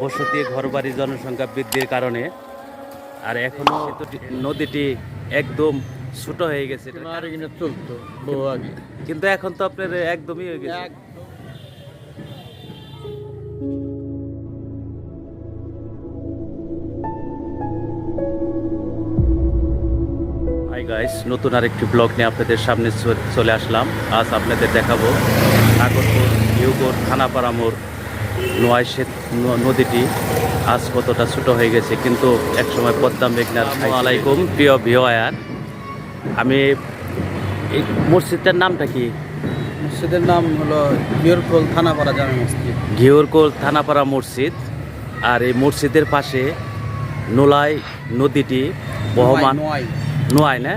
বসতি ঘরবাড়ি জনসংখ্যা বৃদ্ধির কারণে আর এখনও নদীটি একদম ছোট হয়ে গেছে। চলতো কিন্তু এখন তো আপনার একদমই হয়ে গেছে। হাই গাইস নতুন আরেকটি ব্লগ নিয়ে আপনাদের সামনে চলে আসলাম। আজ আপনাদের দেখাবো নাগরপুর ইউগোর থানাপাড়া মোড়। নোয়াই সেত নদীটি আজ কতটা ছোট হয়ে গেছে কিন্তু একসময় পদ্মা মেঘনার আলাইকুম প্রিয় ভিওয়ার আমি এই মসজিদটার নামটা কি? মসজিদের নাম হলো বিয়রকোল থানাপাড়া জামে মসজিদ। ঘিওরকোল থানাপাড়া মসজিদ। আর এই মসজিদের পাশে নোলাই নদীটি বহমান নোয়াই না?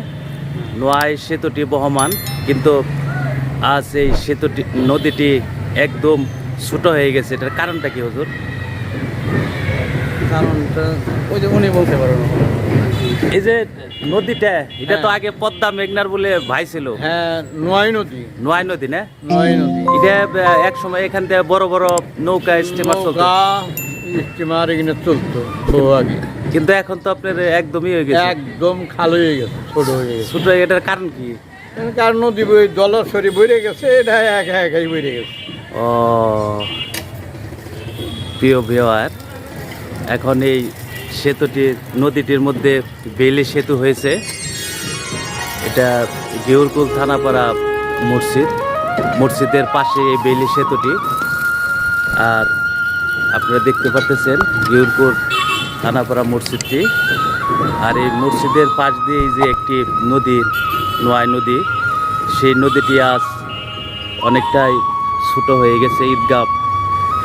নোয়াই সেতুটি বহমান কিন্তু আজ এই সেতুটি নদীটি একদম ছোট হয়ে গেছে এটার কারণটা কি হুজুর? কারণটা ওই যে উনি বলতে পারেন। এই যে নদীটা এটা তো হ্যাঁ। আগে পদ্মা মেঘনার বলে ভাই ছিল হ্যাঁ নোয়াই নদী। নোয়াই নদী না? নোয়াই নদী। এটা এক সময় এখান থেকে বড় বড় নৌকা স্টিমার চলতো। স্টিমার এখানে চলতো বহু আগে। কিন্তু এখন তো আপনার একদমই হয়ে গেছে। একদম খালো হয়ে গেছে ছোট হয়ে গেছে। ছোট এটার কারণ কি? কারণ নদী বই জলস্বরী বইরে গেছে এটা এক একাই বইরে গেছে। ও, প্রিয় ভিওয়ার এখন এই সেতুটি, নদীটির মধ্যে বেলি সেতু হয়েছে। এটা গেউরকুল থানাপাড়া মসজিদ। মসজিদের পাশে এই বেলি সেতুটি। আর আপনারা দেখতে পাচ্ছেন গেউরকুল থানাপাড়া মসজিদটি। আর এই মসজিদের পাশ দিয়ে যে একটি নদী, নোয়াই নদী, সেই নদীটি আজ অনেকটাই ছোট হয়ে গেছে, ঈদগাহ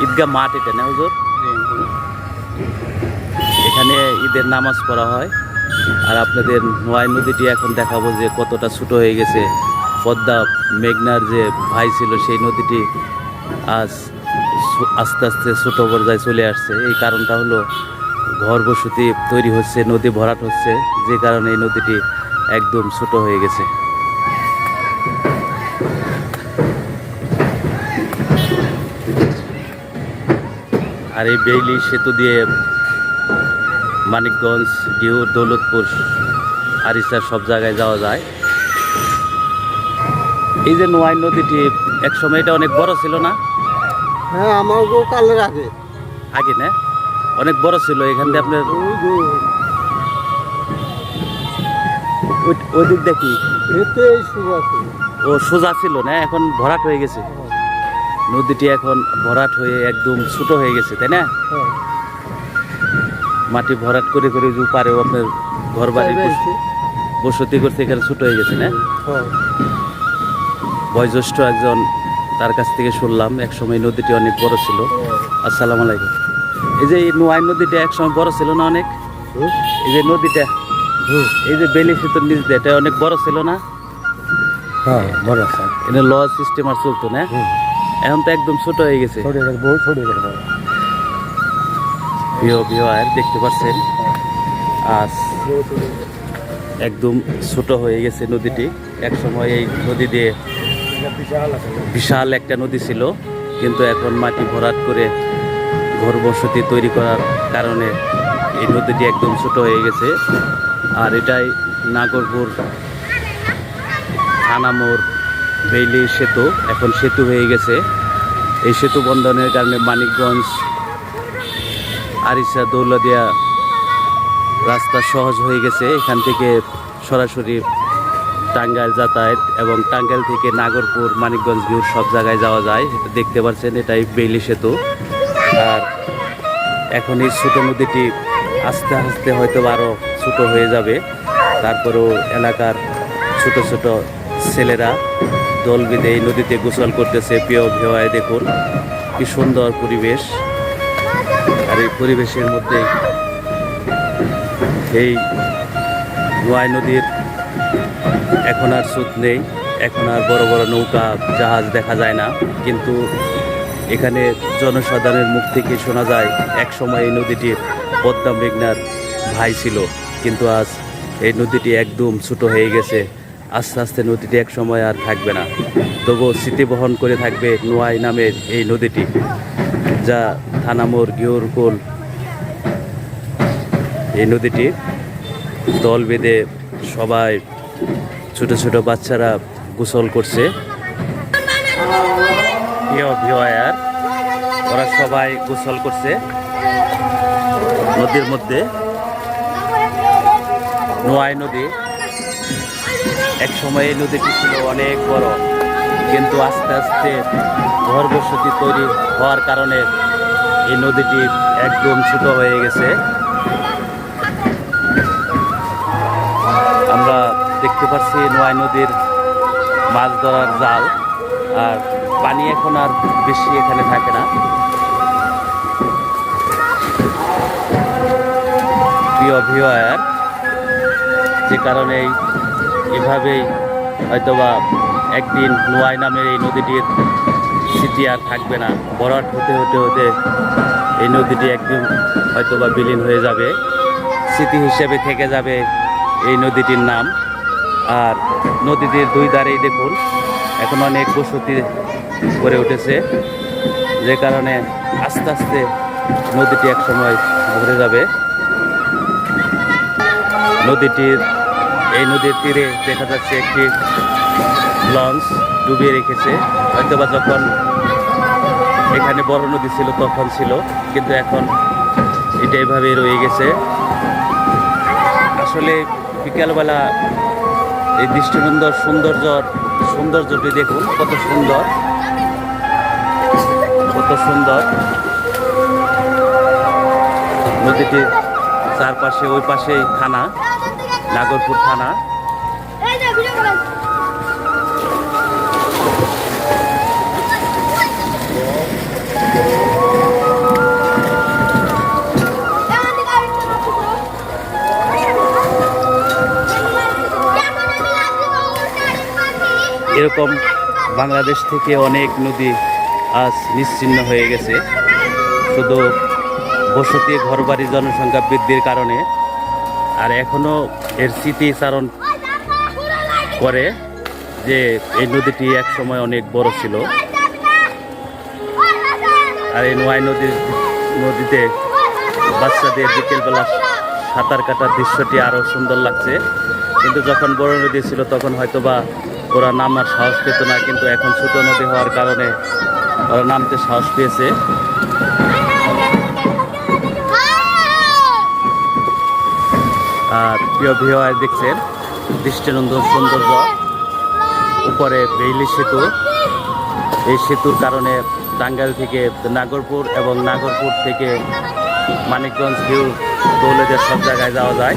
ঈদগাহ মাঠ এটা না হুজুর? এখানে ঈদের নামাজ পড়া হয়। আর আপনাদের নোয়াই নদীটি এখন দেখাবো যে কতটা ছোট হয়ে গেছে। পদ্মা মেঘনার যে ভাই ছিল, সেই নদীটি আজ আস্তে আস্তে ছোট পর্যায়ে চলে আসছে। এই কারণটা হলো ঘর বসতি তৈরি হচ্ছে, নদী ভরাট হচ্ছে, যে কারণে এই নদীটি একদম ছোট হয়ে গেছে। আর এই বেইলি সেতু দিয়ে মানিকগঞ্জ গিহুর দৌলতপুর আরিসা সব জায়গায় যাওয়া যায়। এই যে নোয়াই নদীটি এক সময় এটা অনেক বড় ছিল না? হ্যাঁ আমার কালের আগে। আগে না? অনেক বড় ছিল এখান দিয়ে আপনার ওই- দিক দেখি ও সোজা ছিল না এখন ভরাট হয়ে গেছে। নদীটি এখন ভরাট হয়ে একদম ছোট হয়ে গেছে তাই না? মাটি ভরাট করে করে যে পারেও আপনার ঘর বাড়ি বসতি করতে এখানে ছোট হয়ে গেছে না? বয়োজ্যেষ্ঠ একজন তার কাছ থেকে শুনলাম এক সময় নদীটি অনেক বড় ছিল। আসসালামু আলাইকুম। এই যে এই নোয়াই নদীটা এক সময় বড় ছিল না অনেক? এই যে নদীটা এই যে বেলি সেতুর নিচ এটা অনেক বড় ছিল না? হ্যাঁ বড় এটা ল সিস্টেম আর চলতো না? এখন তো একদম ছোট হয়ে গেছে। বহু গেছে আর দেখতে পাচ্ছেন? আজ একদম ছোট হয়ে গেছে নদীটি। এক সময় এই নদী দিয়ে বিশাল একটা নদী ছিল কিন্তু এখন মাটি ভরাট করে ঘর বসতি তৈরি করার কারণে এই নদীটি একদম ছোট হয়ে গেছে। আর এটাই নাগরপুর থানামোর বেইলি সেতু, এখন সেতু হয়ে গেছে। এই সেতু বন্ধনের কারণে মানিকগঞ্জ আরিসা দৌলদিয়া রাস্তা সহজ হয়ে গেছে। এখান থেকে সরাসরি টাঙ্গাইল যাতায়াত এবং টাঙ্গাইল থেকে নাগরপুর, মানিকগঞ্জ ভিউর সব জায়গায় যাওয়া যায়। এটা দেখতে পাচ্ছেন, এটাই বেইলি সেতু। আর এখন এই ছোটো নদীটি আস্তে আস্তে হয়তো আরও ছোটো হয়ে যাবে। তারপরেও এলাকার ছোট ছোট ছেলেরা দল বেঁধে এই নদীতে গোসল করতেছে। প্রিয় ভেওয়ায় দেখুন কি সুন্দর পরিবেশ। আর এই পরিবেশের মধ্যে এই নোয়াই নদীর এখন আর স্রোত নেই। এখন আর বড় বড় নৌকা, জাহাজ দেখা যায় না। কিন্তু এখানে জনসাধারণের মুখ থেকে শোনা যায়, এক সময় এই নদীটির পদ্মা মেঘনার ভাই ছিল। কিন্তু আজ এই নদীটি একদম ছোট হয়ে গেছে। আস্তে আস্তে নদীটি এক সময় আর থাকবে না। তবুও স্মৃতি বহন করে থাকবে নোয়াই নামের এই নদীটি, যা থানামোর গিওরকুল। এই নদীটি দল বেঁধে সবাই ছোট ছোট বাচ্চারা গোসল করছে। ভিওয়ার, ওরা সবাই গোসল করছে। নদীর মধ্যে নোয়াই নদী এক সময় এই নদীটি ছিল অনেক বড়, কিন্তু আস্তে আস্তে ঘরবসতি তৈরি হওয়ার কারণে এই নদীটি একদম ছোট হয়ে গেছে। আমরা দেখতে পাচ্ছি নোয়াই নদীর মাছ ধরার জাল, আর পানি এখন আর বেশি এখানে থাকে না। প্রিয় ভিওয়ার যে কারণে এভাবেই হয়তোবা একদিন নোয়াই নামের এই নদীটির স্মৃতি আর থাকবে না। বরাট হতে হতে হতে এই নদীটি একদিন হয়তোবা বিলীন হয়ে যাবে। স্মৃতি হিসেবে থেকে যাবে এই নদীটির নাম। আর নদীটির দুই ধারেই দেখুন, এখন অনেক বসতি গড়ে উঠেছে, যে কারণে আস্তে আস্তে নদীটি একসময় ভরে যাবে। নদীটির এই নদীর তীরে দেখা যাচ্ছে একটি লঞ্চ ডুবিয়ে রেখেছে। হয়তোবা যখন এখানে বড় নদী ছিল, তখন ছিল, কিন্তু এখন এটা এভাবেই রয়ে গেছে। আসলে বিকালবেলা এই দৃষ্টিনন্দর সৌন্দর্য, সৌন্দর্যটি দেখুন, কত সুন্দর। কত সুন্দর। নদীটির চারপাশে, ওই পাশেই থানা নাগরপুর থানা। এরকম বাংলাদেশ থেকে অনেক নদী আজ নিশ্চিহ্ন হয়ে গেছে। শুধু বসতি ঘরবাড়ি জনসংখ্যা বৃদ্ধির কারণে আর এখনও এর স্মৃতিচারণ করে যে এই নদীটি এক সময় অনেক বড় ছিল। আর এই নোয়াই নদীর নদীতে বাচ্চাদের বিকেলবেলা সাঁতার কাটার দৃশ্যটি আরও সুন্দর লাগছে। কিন্তু যখন বড় নদী ছিল, তখন হয়তোবা ওরা নামার সাহস পেত না, কিন্তু এখন ছোট নদী হওয়ার কারণে ওরা নামতে সাহস পেয়েছে আর প্রিয় ভিওয়ার দেখছেন? দৃষ্টিনন্দন সৌন্দর্য উপরে বেইলি সেতু। এই সেতুর কারণে টাঙ্গাইল থেকে নাগরপুর এবং নাগরপুর থেকে মানিকগঞ্জ ভিউ দৌলেদের সব জায়গায় যাওয়া যায়।